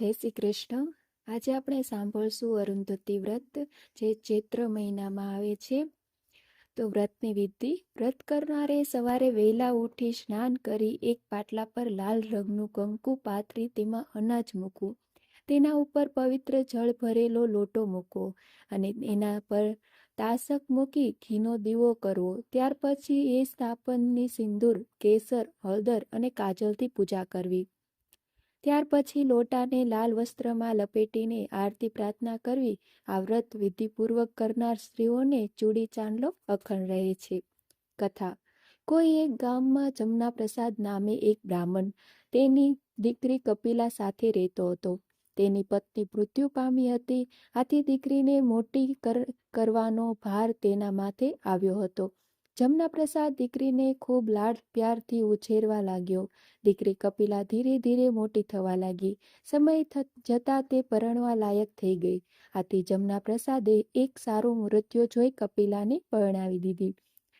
જય શ્રી કૃષ્ણ. આજે આપણે સાંભળશું અરુંધતી વ્રત, જે ચૈત્ર મહિનામાં આવે છે. તો વ્રતની વિધિ, વ્રત કરનારે સવારે વહેલા ઉઠી સ્નાન કરી એક પાટલા પર લાલ રંગનું કંકુ પાથરી તેમાં અનાજ મૂકવું. તેના ઉપર પવિત્ર જળ ભરેલો લોટો મૂકો અને એના પર તાસક મૂકી ઘીનો દીવો કરવો. ત્યાર પછી એ સ્થાપનની સિંદૂર, કેસર, હળદર અને કાજલથી પૂજા કરવી. ત્યાર પછી લોટાને લાલ વસ્ત્રમાં લપેટીને આરતી પ્રાર્થના કરવી. આ વ્રત વિધિપૂર્વક કરનાર સ્ત્રીઓને ચૂડી ચાંદલો અખંડ રહે છે. કથા. કોઈ એક ગામમાં જમના પ્રસાદ નામે એક બ્રાહ્મણ તેની દીકરી કપિલા સાથે રહેતો હતો. તેની પત્ની મૃત્યુ પામી હતી. આથી દીકરીને મોટી કરવાનો ભાર તેના માથે આવ્યો હતો. જમના પ્રસાદ દીકરીને ખૂબ લાડ પ્યારથી ઉછેરવા લાગ્યો. દીકરી કપિલા ધીરે ધીરે મોટી થવા લાગી. સમય જતાં તે પરણવા લાયક થઈ ગઈ. આથી જમના પ્રસાદે એક સારું મૃત્યુ જોઈ કપિલાને પરણાવી દીધી.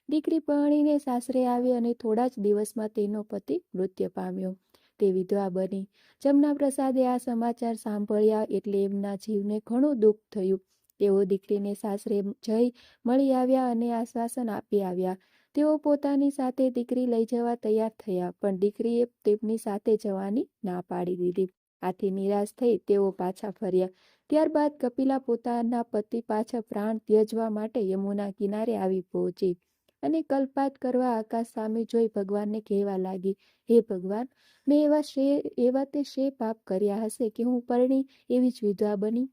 દીકરી પરણીને સાસરે આવી અને થોડા જ દિવસમાં તેનો પતિ મૃત્યુ પામ્યો. તે વિધવા બની. જમના પ્રસાદે આ સમાચાર સાંભળ્યા એટલે એમના જીવને ઘણું દુઃખ થયું. તેઓ દીકરીને સાસરે જઈ મળી આવ્યા અને આશ્વાસન આપી આવ્યા. તેઓ પોતાની સાથે દીકરી લઈ જવા તૈયાર થયા, પણ દીકરીએ તેમની સાથે જવાની ના પાડી દીધી. આથી નિરાશ થઈ તેઓ પાછા ફર્યા. ત્યારબાદ કપિલા પોતાના પતિ પાછા પ્રાણ ત્યજવા માટે યમુના કિનારે આવી પહોંચી અને કલ્પાત કરવા આકાશ સામે જોઈ ભગવાનને કહેવા લાગી, હે ભગવાન, મેં એવા શે એવા તે શે પાપ કર્યા હશે કે હું પરણી એવી જ વિધવા બની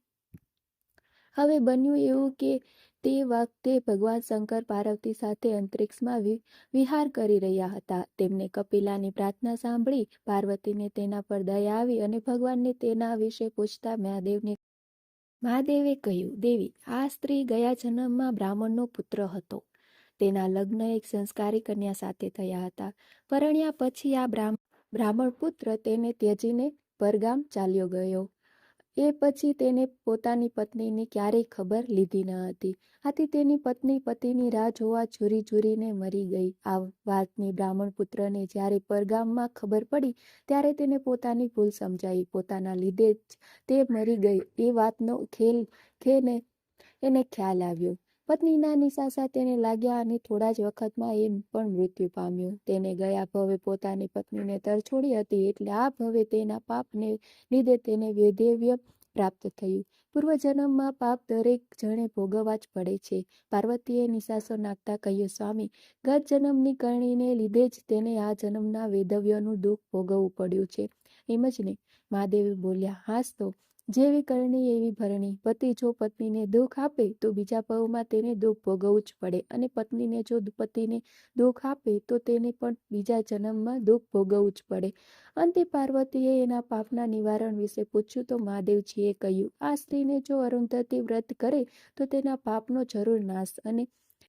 હવે બન્યું એવું કે તે વખતે ભગવાન શંકર પાર્વતી સાથે અંતરિક્ષમાં વિહાર કરી રહ્યા હતા. તેમને કપિલાની પ્રાર્થના સાંભળી પાર્વતીને તેના પર દયા આવી અને ભગવાનને તેના વિશે પૂછતા મહાદેવને, મહાદેવે કહ્યું, દેવી, આ સ્ત્રી ગયા જન્મમાં બ્રાહ્મણનો પુત્ર હતો. તેના લગ્ન એક સંસ્કારી કન્યા સાથે થયા હતા. પરણ્યા પછી આ બ્રાહ્મણ પુત્ર તેને ત્યજીને પરગામ ચાલ્યો ગયો. એ પછી તેને પોતાની પત્નીની ક્યારેય ખબર લીધી ન હતી. આથી તેની પત્ની પતિની રાહ જોવા ઝૂરી ઝૂરીને મરી ગઈ. આ વાતની બ્રાહ્મણ પુત્રને જ્યારે પરગામમાં ખબર પડી, ત્યારે તેને પોતાની ભૂલ સમજાઈ. પોતાના લીધે જ તે મરી ગઈ. એ વાતનો ખેલ, ખેને એને ખ્યાલ આવ્યો. પત્નીના નિશા તેને લાગ્યા અને થોડા જ વખતમાં એ પણ મૃત્યુ પામ્યો. તેને ગયા ભવે પોતાની પત્નીને તરછોડી હતી એટલે આ ભવે તેના પાપને લીધે તેને વેદેવ્ય પ્રાપ્ત થયું. પૂર્વજન્મમાં પાપ દરેક જણે ભોગવવા જ પડે છે. પાર્વતીએ નિશાસો નાખતા કહ્યું, સ્વામી, ગત જન્મની કરણીને લીધે જ તેને આ જન્મના વેદવ્યનું દુઃખ ભોગવવું પડ્યું છે. એમ જ ને મહાદેવે બોલ્યા, હાસ તો જેવી કરણી, એવી ભરણી. પતિ જો પત્નીને દુઃખ આપે, તો બીજા પવમાં તેને દુઃખ ભોગવવું જ પડે. અને પત્નીને જો પતિને દુઃખ આપે, તો તેને પણ બીજા જન્મમાં દુઃખ ભોગવવું જ પડે. અંતે પાર્વતીએ એના પાપના નિવારણ વિશે પૂછ્યું તો મહાદેવજીએ કહ્યું, આ સ્ત્રીને જો અરુંધતી વ્રત કરે, તો તેના પાપનો જરૂર નાશ. અને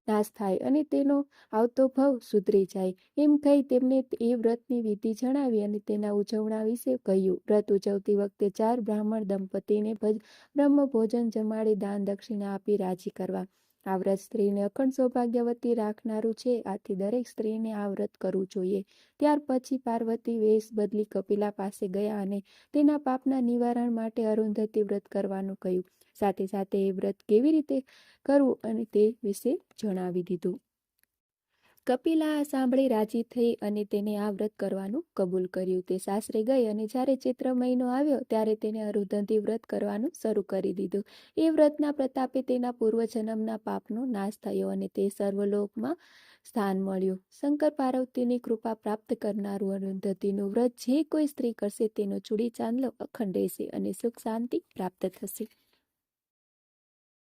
નાશ થાય અને તેનો આવતો ભવ સુધરી જાય. એમ કહી તેમને એ વ્રતની વિધિ જણાવી અને તેના ઉજવણા વિશે કહ્યું. વ્રત ઉજવતી વખતે ચાર બ્રાહ્મણ દંપતીને બ્રહ્મ ભોજન જમાડી દાન દક્ષિણા આપી રાજી કરવા. આ વ્રત સ્ત્રીને અખંડ સૌભાગ્યવતી રાખનારું છે. આથી દરેક સ્ત્રીને આ વ્રત કરવું જોઈએ. ત્યાર પછી પાર્વતી વેશ બદલી કપિલા પાસે ગયા અને તેના પાપના નિવારણ માટે અરુંધતી વ્રત કરવાનું કહ્યું. સાથે સાથે એ વ્રત કેવી રીતે કરવું અને તે વિશે જણાવી દીધું. કપિલા આ સાંભળી રાજી થઈ અને તેને આ વ્રત કરવાનું કબૂલ કર્યું. તે સાસરે ગઈ અને જ્યારે ચૈત્ર મહિનો આવ્યો ત્યારે તેને અરુધંધી વ્રત કરવાનું શરૂ કરી દીધું. એ વ્રતના પ્રતાપે તેના પૂર્વજન્મના પાપનો નાશ થયો અને તે સર્વલોકમાં સ્થાન મળ્યું. શંકર પાર્વતીની કૃપા પ્રાપ્ત કરનારું અરુંધતીનું વ્રત જે કોઈ સ્ત્રી કરશે તેનો ચૂડી ચાંદલો અખંડ રહેશે અને સુખ શાંતિ પ્રાપ્ત થશે.